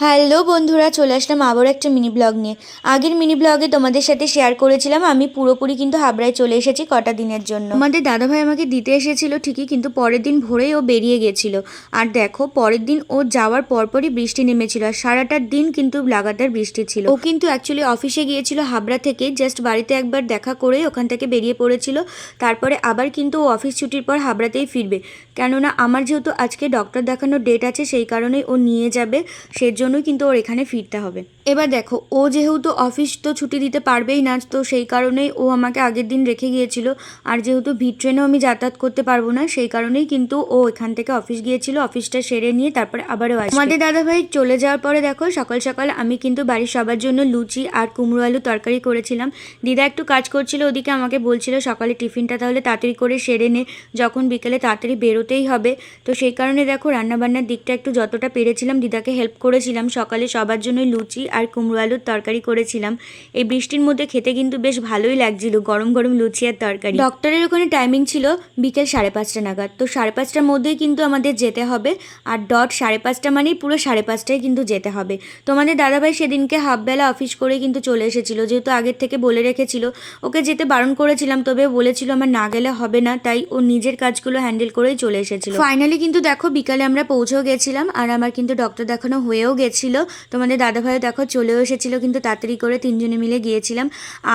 Hello বন্ধুরা, চলে আসলাম আবার একটা মিনি ব্লগ নিয়ে। আগের মিনি ব্লগে তোমাদের সাথে শেয়ার করেছিলাম, আমি পুরোপুরি কিন্তু হাবড়ায় চলে এসেছি কটা দিনের জন্য। আমাদের দাদাভাই আমাকে দিতে এসেছিল ঠিকই, কিন্তু পরের দিন ভোরেই ও বেরিয়ে গেছিল। আর দেখো, পরের দিন ও যাওয়ার পরপরই বৃষ্টি নেমেছিল, আর সারাটা দিন কিন্তু লাগাতার বৃষ্টি ছিল। ও কিন্তু অ্যাকচুয়ালি অফিসে গিয়েছিল হাবড়া থেকে জাস্ট বাড়িতে একবার দেখা করেই ওখান থেকে বেরিয়ে পড়েছিল। তারপরে আবার কিন্তু ও অফিস ছুটির পর হাবড়াতেই ফিরবে। কেননা, আমার যেহেতু আজকে ডক্টর দেখানোর ডেট আছে, সেই কারণেই ও নিয়ে যাবে সেজন্যই কিন্তু ওর এখানে ফিরতে হবে। এবার দেখো, ও যেহেতু অফিস তো ছুটি দিতে পারবেই না, তো সেই কারণেই ও আমাকে আগের দিন রেখে গিয়েছিল। আর যেহেতু ভিড় ট্রেনেও আমি যাতায়াত করতে পারব না, সেই কারণেই কিন্তু ও এখান থেকে অফিস গিয়েছিল, অফিসটা সেরে নিয়ে তারপরে আবারও আসবে। আমাদের দাদাভাই চলে যাওয়ার পরে দেখো, সকাল সকাল আমি কিন্তু বাড়ির সবার জন্য লুচি আর কুমড়ো আলু তরকারি করেছিলাম। দিদা একটু কাজ করছিল, ওদিকে আমাকে বলছিল, সকালে টিফিনটা তাহলে তাড়াতাড়ি করে সেরে নে, যখন বিকেলে তাড়াতাড়ি বেরোতেই হবে। তো সেই কারণে দেখো, রান্নাবান্নার দিকটা একটু যতটা পেরেছিলাম, দিদাকে হেল্প করেছিলাম। সকালে সবার জন্য লুচি আর কুমড়ো আলুর তরকারি করেছিলাম। এই বৃষ্টির মধ্যে খেতে কিন্তু বেশ ভালোই লাগছিল গরম গরম লুচি আর তরকারি। ডক্টরের ওখানে টাইমিং ছিল বিকেল সাড়ে পাঁচটা নাগাদ। তো সাড়ে পাঁচটার মধ্যেই কিন্তু আমাদের যেতে হবে আর ডট সাড়ে পাঁচটা মানেই পুরো সাড়ে পাঁচটায় কিন্তু যেতে হবে। তোমাদের দাদাভাই সেদিনকে হাফবেলা অফিস করে কিন্তু চলে এসেছিল যেহেতু আগের থেকে বলে রেখেছিল। ওকে যেতে বারণ করেছিলাম তবে বলেছিল আমার না গেলে হবে না তাই ও নিজের কাজগুলো হ্যান্ডেল করেই চলে এসেছিল। ফাইনালি কিন্তু দেখো বিকালে আমরা পৌঁছেও গেছিলাম আর আমার কিন্তু ডক্টর দেখানো হয়েও গেছিল তোমাদের দাদাভাইও দেখো চলেও এসেছিল, কিন্তু তাড়াতাড়ি করে তিনজনে মিলে গিয়েছিলাম।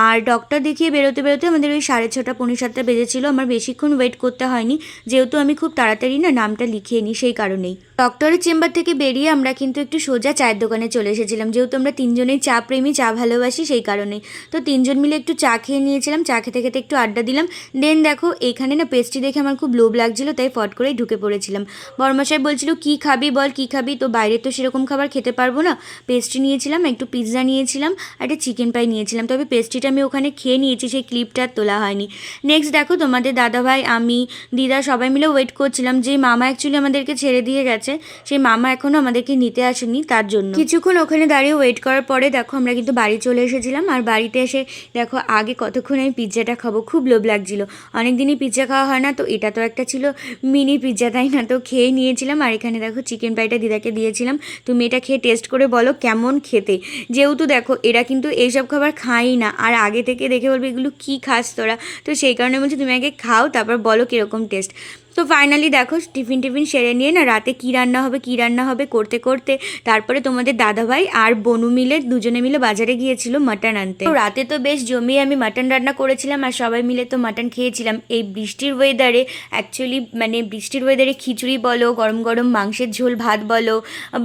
আর ডক্টর দেখিয়ে বেরোতে বেরোতে আমাদের ওই সাড়ে ছটা, পৌনে সাতটা বেজেছিল। আমার বেশিক্ষণ ওয়েট করতে হয়নি। যেহেতু আমি খুব তাড়াতাড়ি না নামটা লিখিয়ে নিই, সেই কারণেই। ডক্টরের চেম্বার থেকে বেরিয়ে আমরা কিন্তু একটু সোজা চায়ের দোকানে চলে এসেছিলাম। যেহেতু আমরা তিনজনেই চা প্রেমী, চা ভালোবাসি, সেই কারণেই। তো তিনজন মিলে একটু চা খেয়ে নিয়েছিলাম। চা খেতে খেতে একটু আড্ডা দিলাম। দেন দেখো, এখানে না পেস্ট্রি দেখে আমার খুব লোভ লাগছিল, তাই ফট করেই ঢুকে পড়েছিলাম। বর্মশাই বলছিল, কি খাবি বল, কি খাবি? তো বাইরে তো সেরকম খাবার খেতে পারব না। পেস্ট্রি নিয়েছিলাম, একটু পিৎজা নিয়েছিলাম, আর একটা চিকেন পাই নিয়েছিলাম। তবে পেস্ট্রিটা আমি ওখানে খেয়ে নিয়েছি, সেই ক্লিপটা তোলা হয়নি। নেক্সট দেখো, তোমাদের দাদাভাই, আমি, দিদা সবাই মিলে ওয়েট করছিলাম যে মামা অ্যাকচুয়ালি আমাদেরকে ছেড়ে দিয়ে গেছে। সেই মামা এখনও আমাদেরকে নিতে আসেনি, তার জন্য। কিছুক্ষণ ওখানে দাঁড়িয়ে ওয়েট করার পরে দেখো, আমরা কিন্তু বাড়ি চলে এসেছিলাম। আর বাড়িতে এসে দেখো, আগে কতক্ষণ আমি পিৎজাটা খাব, খুব লোভ লাগছিল। অনেক দিনই পিৎজা খাওয়া হয় না, তো এটা তো একটা ছিল মিনি পিৎজা তাই না? তো খেয়ে নিয়েছিলাম। আর এখানে দেখো চিকেন পাইটা দিদাকে দিয়েছিলাম। তুমি এটা খেয়ে টেস্ট করে বলো কেমন খেতে। যেহেতু দেখো, এরা কিন্তু এইসব খাবার খাই না। আর আগে থেকে দেখে বলবে, এগুলো কী খাস তোরা? তো সেই কারণে বলছি, তুমি আগে খাও, তারপর বলো কীরকম টেস্ট তো ফাইনালি দেখো, টিফিন টিফিন সেরে নিয়ে না রাতে কী রান্না হবে, কী রান্না হবে, করতে করতে তারপরে তোমাদের দাদাভাই আর বনু মিলে দুজনে মিলে বাজারে গিয়েছিল মাটন আনতে। তো রাতে তো বেশ জমিয়ে আমি মাটন রান্না করেছিলাম আর সবাই মিলে তো মাটন খেয়েছিলাম। এই বৃষ্টির ওয়েদারে অ্যাকচুয়ালি মানে বৃষ্টির ওয়েদারে খিচুড়ি বলো, গরম গরম মাংসের ঝোল, ভাত বলো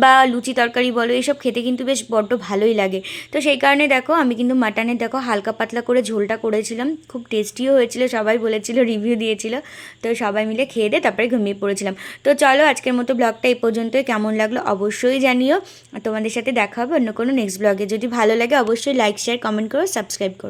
বা লুচি তরকারি বলো, এসব খেতে কিন্তু বেশ বড্ড ভালোই লাগে। তো সেই কারণে দেখো, আমি কিন্তু মাটনের দেখো হালকা পাতলা করে ঝোলটা করেছিলাম। খুব টেস্টিও হয়েছিল, সবাই বলেছিল রিভিউ দিয়েছিল। তো সবাই মিলে খেয়ে দিয়ে তারপরে ঘুমিয়ে পড়েছিলাম। তো চলো আজকের মতো ব্লগটা এই পর্যন্তই। কেমন লাগল অবশ্যই জানিও। তোমাদের সাথে দেখা হবে অন্য কোনো নেক্সট ব্লগে যদি ভালো লাগে অবশ্যই লাইক শেয়ার কমেন্ট করো সাবস্ক্রাইব করো।